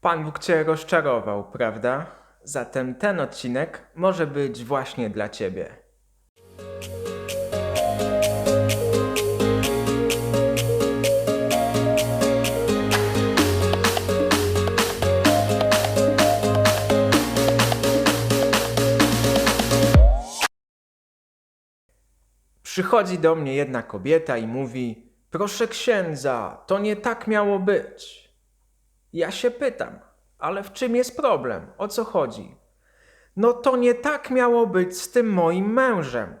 Pan Bóg Cię rozczarował, prawda? Zatem ten odcinek może być właśnie dla Ciebie. Przychodzi do mnie jedna kobieta i mówi: Proszę księdza, to nie tak miało być. Ja się pytam, ale w czym jest problem? O co chodzi? No to nie tak miało być z tym moim mężem.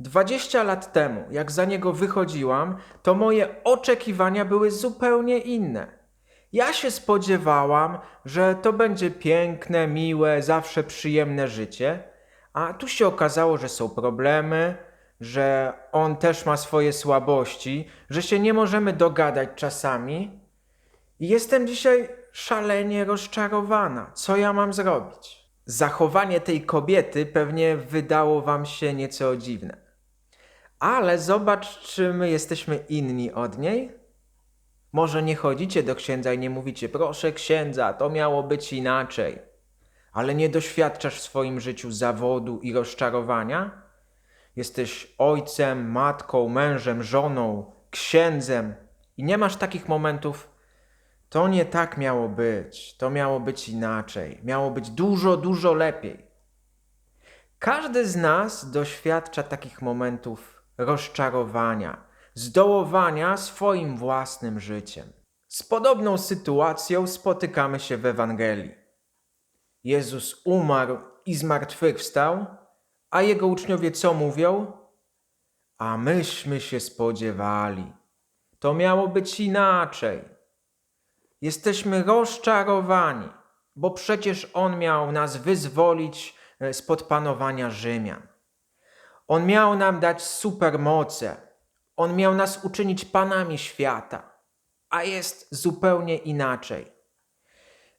20 lat temu, jak za niego wychodziłam, to moje oczekiwania były zupełnie inne. Ja się spodziewałam, że to będzie piękne, miłe, zawsze przyjemne życie, a tu się okazało, że są problemy, że on też ma swoje słabości, że się nie możemy dogadać czasami. Jestem dzisiaj szalenie rozczarowana. Co ja mam zrobić? Zachowanie tej kobiety pewnie wydało wam się nieco dziwne. Ale zobacz, czy my jesteśmy inni od niej. Może nie chodzicie do księdza i nie mówicie, proszę księdza, to miało być inaczej. Ale nie doświadczasz w swoim życiu zawodu i rozczarowania? Jesteś ojcem, matką, mężem, żoną, księdzem i nie masz takich momentów, to nie tak miało być, to miało być inaczej, miało być dużo, dużo lepiej. Każdy z nas doświadcza takich momentów rozczarowania, zdołowania swoim własnym życiem. Z podobną sytuacją spotykamy się w Ewangelii. Jezus umarł i zmartwychwstał, a jego uczniowie co mówią? A myśmy się spodziewali. To miało być inaczej. Jesteśmy rozczarowani, bo przecież On miał nas wyzwolić e, spod panowania Rzymian. On miał nam dać supermoce. On miał nas uczynić panami świata, a jest zupełnie inaczej.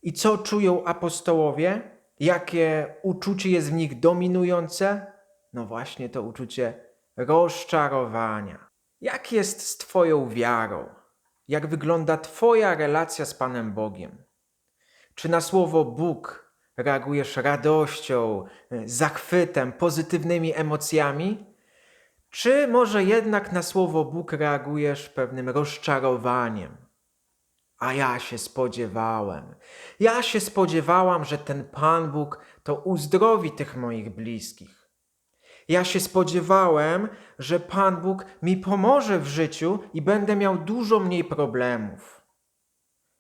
I co czują apostołowie? Jakie uczucie jest w nich dominujące? No właśnie to uczucie rozczarowania. Jak jest z Twoją wiarą? Jak wygląda Twoja relacja z Panem Bogiem? Czy na słowo Bóg reagujesz radością, e, zachwytem, pozytywnymi emocjami? Czy może jednak na słowo Bóg reagujesz pewnym rozczarowaniem? A ja się spodziewałem. Ja się spodziewałam, że ten Pan Bóg to uzdrowi tych moich bliskich. Ja się spodziewałem, że Pan Bóg mi pomoże w życiu i będę miał dużo mniej problemów.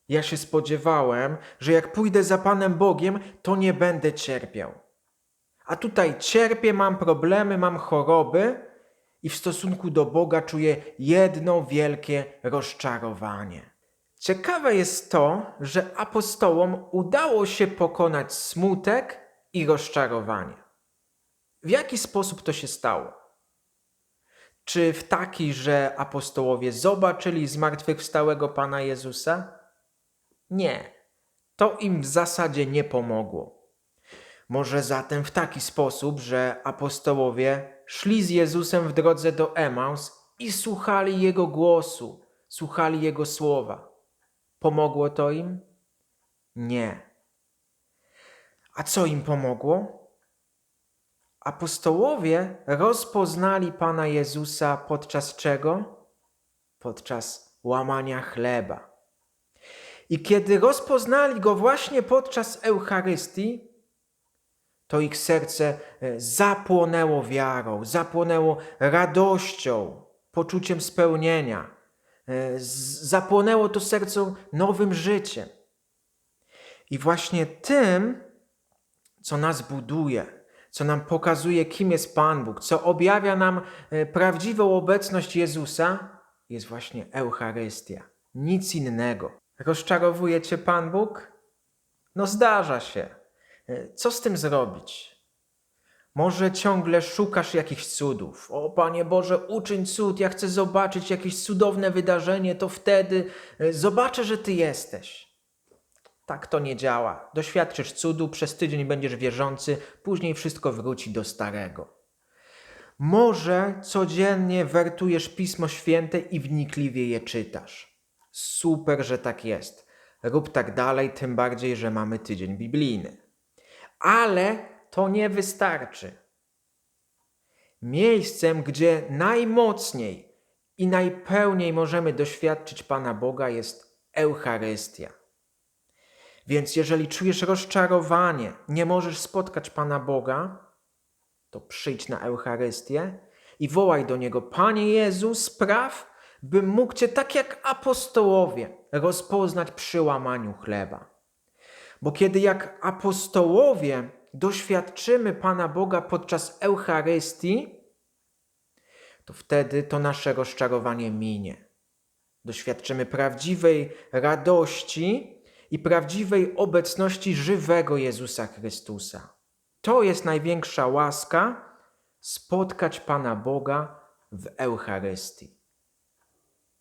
Ja się spodziewałem, że jak pójdę za Panem Bogiem, to nie będę cierpiał. A tutaj cierpię, mam problemy, mam choroby i w stosunku do Boga czuję jedno wielkie rozczarowanie. Ciekawe jest to, że apostołom udało się pokonać smutek i rozczarowanie. W jaki sposób to się stało? Czy w taki, że apostołowie zobaczyli zmartwychwstałego Pana Jezusa? Nie, to im w zasadzie nie pomogło. Może zatem w taki sposób, że apostołowie szli z Jezusem w drodze do Emaus i słuchali Jego głosu, słuchali Jego słowa. Pomogło to im? Nie. A co im pomogło? Apostołowie rozpoznali Pana Jezusa podczas czego? Podczas łamania chleba. I kiedy rozpoznali go właśnie podczas Eucharystii, to ich serce e, zapłonęło wiarą, zapłonęło radością, poczuciem spełnienia. E, Zapłonęło to serce nowym życiem. I właśnie tym, co nas buduje, co nam pokazuje, kim jest Pan Bóg, co objawia nam e, prawdziwą obecność Jezusa, jest właśnie Eucharystia. Nic innego. Rozczarowuje Cię Pan Bóg? No zdarza się. E, Co z tym zrobić? Może ciągle szukasz jakichś cudów. O Panie Boże, uczyń cud, ja chcę zobaczyć jakieś cudowne wydarzenie, to wtedy e, zobaczę, że Ty jesteś. Tak to nie działa. Doświadczysz cudu, przez tydzień będziesz wierzący, później wszystko wróci do starego. Może codziennie wertujesz Pismo Święte i wnikliwie je czytasz. Super, że tak jest. Rób tak dalej, tym bardziej, że mamy tydzień biblijny. Ale to nie wystarczy. Miejscem, gdzie najmocniej i najpełniej możemy doświadczyć Pana Boga jest Eucharystia. Więc jeżeli czujesz rozczarowanie, nie możesz spotkać Pana Boga, to przyjdź na Eucharystię i wołaj do Niego: Panie Jezu, spraw, bym mógł Cię tak jak apostołowie rozpoznać przy łamaniu chleba. Bo kiedy jak apostołowie doświadczymy Pana Boga podczas Eucharystii, to wtedy to nasze rozczarowanie minie. Doświadczymy prawdziwej radości i prawdziwej obecności żywego Jezusa Chrystusa. To jest największa łaska spotkać Pana Boga w Eucharystii.